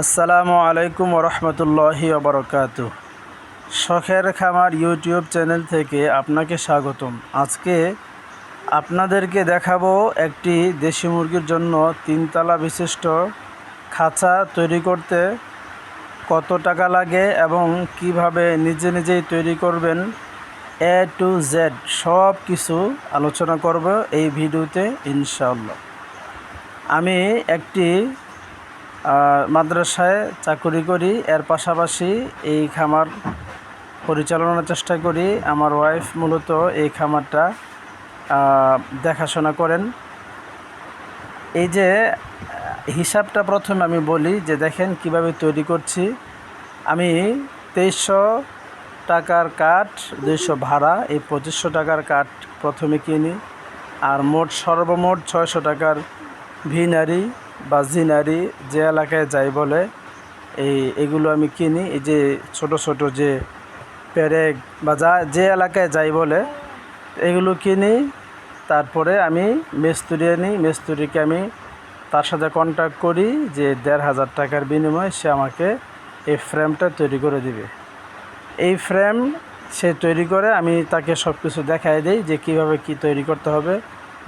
আসসালামু আলাইকুম রহমতুল্লাহি ওবরকাত। শখের খামার ইউটিউব চ্যানেল থেকে আপনাকে স্বাগতম। আজকে আপনাদেরকে দেখাবো একটি দেশি মুরগির জন্য তিনতলা বিশিষ্ট খাঁচা তৈরি করতে কত টাকা লাগে এবং কীভাবে নিজে নিজেই তৈরি করবেন এ টু জেড সব কিছু আলোচনা করব এই ভিডিওতে, ইনশাআল্লাহ। আমি একটি মাদ্রাসায় চাকুরি করি। এর পাশাপাশি এই খামার পরিচালনার চেষ্টা করি। আমার ওয়াইফ মূলত এই খামারটা দেখাশোনা করেন। এই যে, হিসাবটা প্রথমে আমি বলি যে, দেখেন কীভাবে তৈরি করছি। আমি তেইশশো টাকার কাঠ, দুইশো ভাড়া, এই পঁচিশশো টাকার কাঠ প্রথমে কিনি। আর মোট সর্বমোট ছয়শো টাকার ভিনারি বা জিনারি যে এলাকায় যাই বলে, এই এগুলো আমি কিনি। এই যে ছোট ছোট যে পেরেক বা যা, যে এলাকায় যাই বলে, এগুলো কিনি। তারপরে আমি মেস্তুরি আনি। মেস্তুরিকে আমি তার সাথে কন্ট্যাক্ট করি যে দেড় হাজার টাকার বিনিময়ে সে আমাকে এই ফ্রেমটা তৈরি করে দিবে। এই ফ্রেম সে তৈরি করে আমি তাকে সব কিছু দেখাই দেই যে কীভাবে কি তৈরি করতে হবে,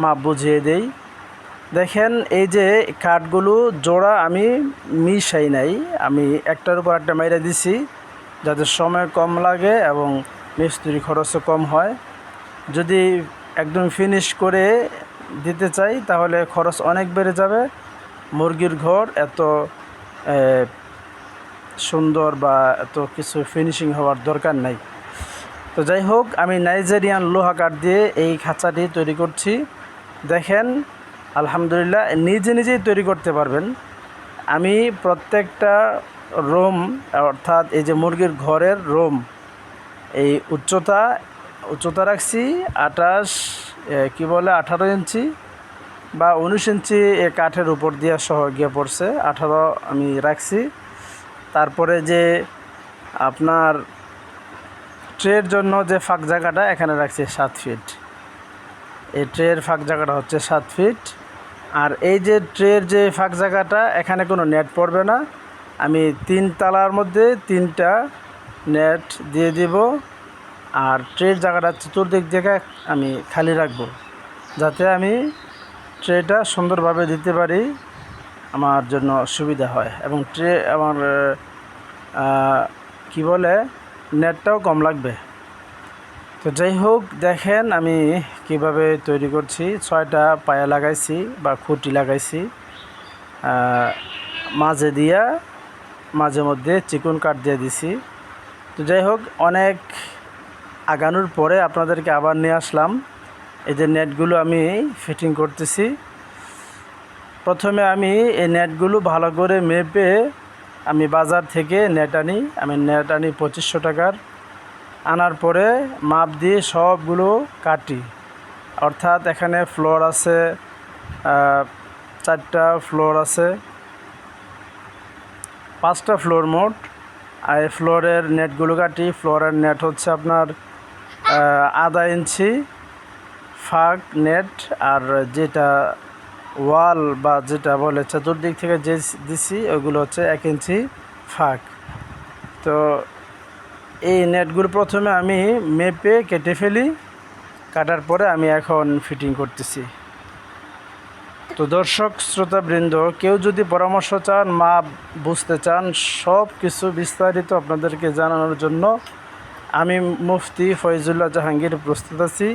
মাপ বুঝিয়ে দেই। দেখেন, এই যে কাঠগুলো জোড়া আমি মিশাই নাই। আমি একটার উপর একটা মাইরা দিছি, যাতে সময় কম লাগে এবং মিস্ত্রি খরচও কম হয়। যদি একদম ফিনিশ করে দিতে চাই, তাহলে খরচ অনেক বেড়ে যাবে। মুরগির ঘর এত সুন্দর বা এত কিছু ফিনিশিং হওয়ার দরকার নাই। তো যাই হোক, আমি নাইজেরিয়ান লোহা কাঠ দিয়ে এই খাঁচাটি তৈরি করছি। দেখেন আলহামদুলিল্লাহ, নিজে নিজেই তৈরি করতে পারবেন। আমি প্রত্যেকটা রোম, অর্থাৎ এই যে মুরগির ঘরের রোম, এই উচ্চতা উচ্চতা রাখছি, আঠাশ কি বলে, আঠারো ইঞ্চি বা উনিশ ইঞ্চি কাঠের উপর দিয়ে সহ গিয়ে পড়ছে, আঠারো আমি রাখছি। তারপরে যে আপনার ট্রের জন্য যে ফাঁক জায়গাটা, এখানে রাখছি সাত ফিট। এই ট্রের ফাঁক জায়গাটা হচ্ছে সাত ফিট। আর এই যে ট্রের যে ফাঁক জায়গাটা, এখানে কোনো নেট পড়বে না। আমি তিন তালার মধ্যে তিনটা নেট দিয়ে দিব। আর ট্রের জায়গাটা চতুর্দিক থেকে আমি খালি রাখব, যাতে আমি ট্রেটা সুন্দরভাবে দিতে পারি, আমার জন্য সুবিধা হয়। এবং ট্রে, আমার কি বলে, নেটটাও কম লাগবে। তো যাই হোক, দেখেন আমি কীভাবে তৈরি করছি। ছয়টা পায়া লাগাইছি বা খুঁটি লাগাইছি। মাঝে দিয়া, মাঝে মধ্যে চিকন কাঠ দিয়ে দিছি। তো যাই হোক, অনেক আগানোর পরে আপনাদেরকে আবার নিয়ে আসলাম। এই যে নেটগুলো আমি ফিটিং করতেছি। প্রথমে আমি এই নেটগুলো ভালো করে মেপে আমি বাজার থেকে নেট আনি। আমি নেট আনি পঁচিশশো টাকার। আনার পরে মাপ দিয়ে সবগুলো কাটি। অর্থাৎ এখানে ফ্লোর আছে চারটা ফ্লোর আছে, পাঁচটা ফ্লোর মোট। আর এই ফ্লোরের নেটগুলো কাটি। ফ্লোরের নেট হচ্ছে আপনার আধা ইঞ্চি ফাঁক নেট আর যেটা ওয়াল বা যেটা বলে চতুর্দিক থেকে যে দিছি ওগুলো হচ্ছে এক ইঞ্চি ফাঁক। তো এই নেটগুলো প্রথমে আমি মেপে কেটে ফেলি, কাটার পরে আমি এখন ফিটিং করতেছি। তো দর্শক, শ্রোতাবৃন্দ, কেউ যদি পরামর্শ চান, মাপ বুঝতে চান সব কিছু বিস্তারিত আপনাদেরকে জানানোর জন্য আমি মুফতি ফয়জুল্লাহ জাহাঙ্গীর প্রস্তুত আছি।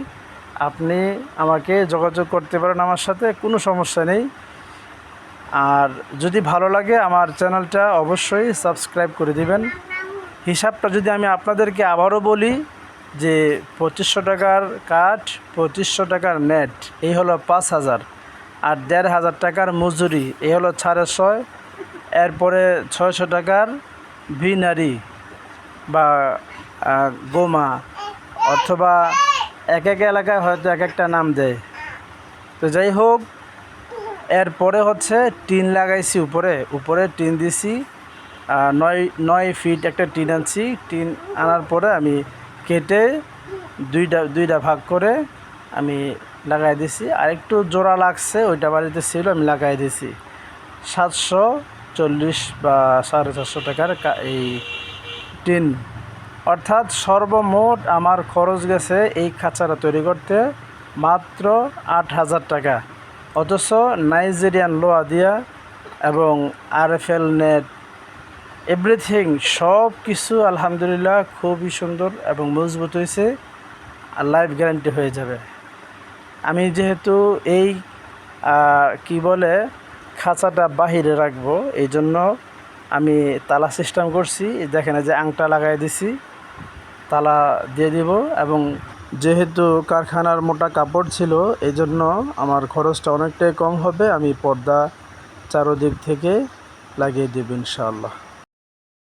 আপনি আমাকে যোগাযোগ করতে পারেন আমার সাথে, কোনো সমস্যা নেই। আর যদি ভালো লাগে আমার চ্যানেলটা অবশ্যই সাবস্ক্রাইব করে দিবেন। হিসাবটা যদি আমি আপনাদেরকে আবারও বলি যে পঁচিশশো টাকার কাঠ, পঁচিশশো টাকার নেট, এই হলো পাঁচ হাজার। আর দেড় হাজার টাকার মজুরি, এই হলো সাড়ে ছয়। এরপরে ছয়শো টাকার ভিনারি বা গোমা অথবা এক এক এলাকায় হয়তো এক একটা নাম দেয়। তো যাই হোক, এরপরে হচ্ছে টিন লাগাইছি উপরে। উপরে টিন দিছি। নয় নয় ফিট একটা টিন আনছি। টিন আনার পরে আমি কেটে দুইটা দুইটা ভাগ করে আমি লাগাই দিছি। আর একটু জোড়া লাগছে, ওইটা বাড়িতে ছিল, আমি লাগাই দিছি। সাতশো চল্লিশ বা সাড়ে চারশো টাকার এই টিন। অর্থাৎ সর্বমোট আমার খরচ গেছে এই খাঁচাটা তৈরি করতে মাত্র আট হাজার টাকা। অথচ নাইজেরিয়ান লোয়া দিয়া এবং আরএফএল নেট এভরিথিং সব কিছু আলহামদুলিল্লাহ খুবই সুন্দর এবং মজবুত হয়েছে। আর লাইফ গ্যারান্টি হয়ে যাবে। আমি যেহেতু এই কি বলে, খাঁচাটা বাহিরে রাখব এই জন্য আমি তালা সিস্টেম করছি। দেখেন যে আংটা লাগাই দিছি, তালা দিয়ে দিব এবং যেহেতু কারখানার মোটা কাপড় ছিল এই জন্য আমার খরচটা অনেকটাই কম হবে। আমি পর্দা চারোদিক থেকে লাগিয়ে দেব ইনশাআল্লাহ।